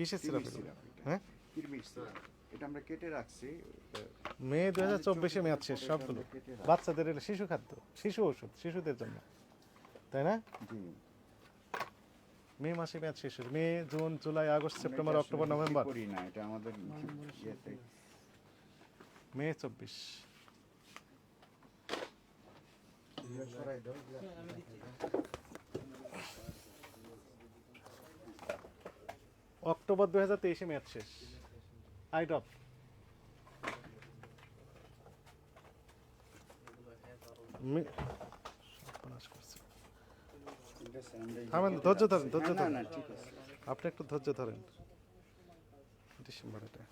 কিসের সিরাপ। হ্যাঁ? সিরাপ এটা আমরা কেটে রাখছি। মে দু হাজার চব্বিশে মেয়াদ শেষ সবগুলো। বাচ্চাদের এটা শিশু খাদ্য শিশু ওষুধ শিশুদের জন্য। তাই না? মে মাসে মেয়াদ শেষ হয়েছে। May June July August September October November. করি না এটা আমাদের মে চব্বিশ। অক্টোবর দু হাজার তেইশে ম্যাচ শেষ। আইডপ থামেন, ধৈর্য ধরেন, ধৈর্য ধরেন। ঠিক আপনি একটু ধৈর্য ধরেন। ডিসেম্বর এটা।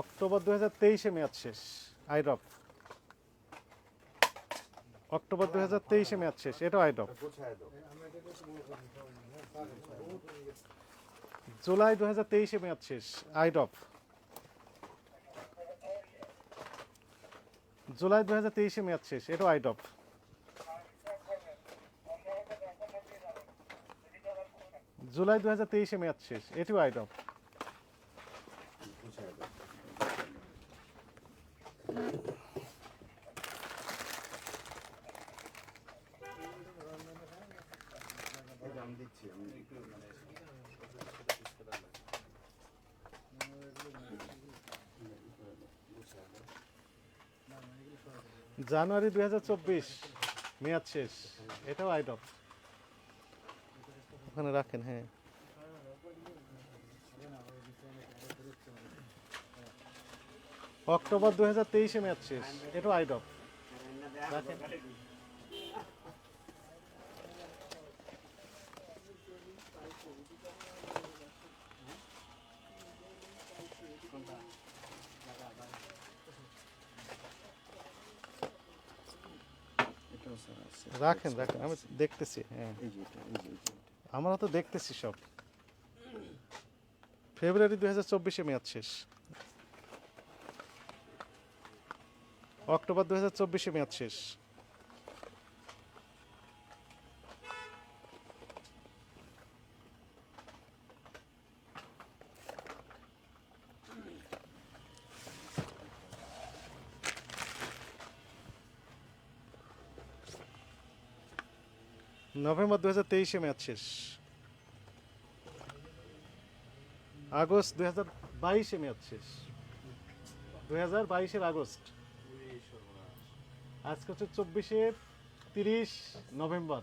অক্টোবর দু হাজার তেইশে মেয়াদ শেষ। আইডপ অক্টোবর দু হাজার তেইশে মেয়াদ শেষ। এটাও আইডপ জুলাই দু হাজার তেইশে মেয়াদ শেষ। আইডপ জুলাই দু হাজার তেইশে মেয়াদ শেষ। এটাও আইডপ জুলাই দু হাজার তেইশে মেয়াদ শেষ। এটিও আইডপ জানুয়ারি দুই হাজার চব্বিশ মেয়াদ শেষ এটাও আইডপ ওখানে রাখেন হ্যাঁ। অক্টোবর দুই হাজার তেইশে মেয়াদ শেষ। এটাও আইডপ রাখেন রাখেন আমি দেখতেছি হ্যাঁ। এটা এটা। আমরা তো দেখতেছি সব। ফেব্রুয়ারি দুই হাজার চব্বিশে মেয়াদ শেষ। অক্টোবর দুই হাজার চব্বিশে মেয়াদ শেষ। নভেম্বর দু হাজার তেইশে মেয়াদ শেষ। আগস্ট দুই হাজার বাইশে মেয়াদ শেষ। দু হাজার বাইশের আগস্ট। আজকে হচ্ছে চব্বিশে তিরিশ নভেম্বর।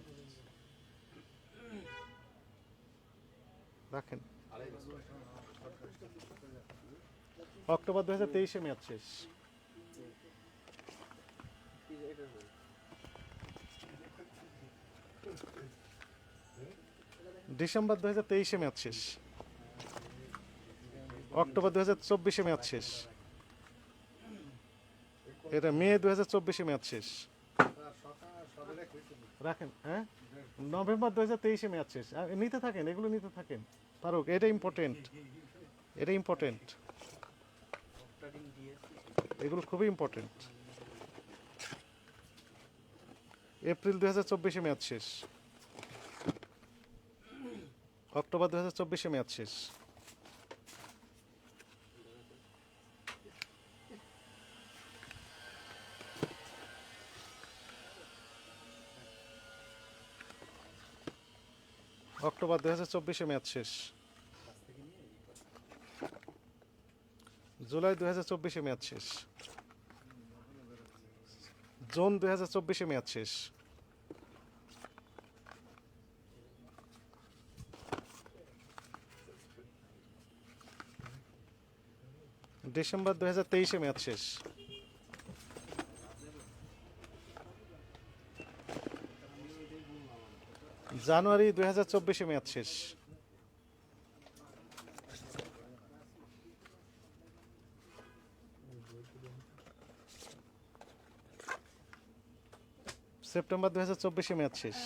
রাখেন। অক্টোবর দু হাজার তেইশে মেয়াদ শেষ। ডিসেম্বর দু হাজার তেইশে মেয়াদ শেষ। অক্টোবর দু হাজার চব্বিশে মেয়াদ শেষ। এটা মে দু হাজার চব্বিশে মেয়াদ শেষ। রাখেন হ্যাঁ? নভেম্বর দু হাজার তেইশে মেয়াদ শেষ। নিতে থাকেন, এগুলো নিতে থাকেন। ফারুক, এটা ইম্পর্টেন্ট এটা ইম্পর্টেন্ট এগুলো খুবই ইম্পর্টেন্ট এপ্রিল দু হাজার চব্বিশে মেয়াদ শেষ। অক্টোবর দু হাজার চব্বিশে মেয়াদ শেষ। অক্টোবর দু হাজার চব্বিশে মেয়াদ শেষ। জুলাই দু হাজার চব্বিশে মেয়াদ শেষ। জুন দু হাজার চব্বিশে মেয়াদ শেষ। ডিসেম্বর দু হাজার তেইশে মেয়াদ শেষ। জানুয়ারি দুই হাজার চব্বিশে মেয়াদ শেষ। সেপ্টেম্বর দুই হাজার চব্বিশে মেয়াদ শেষ।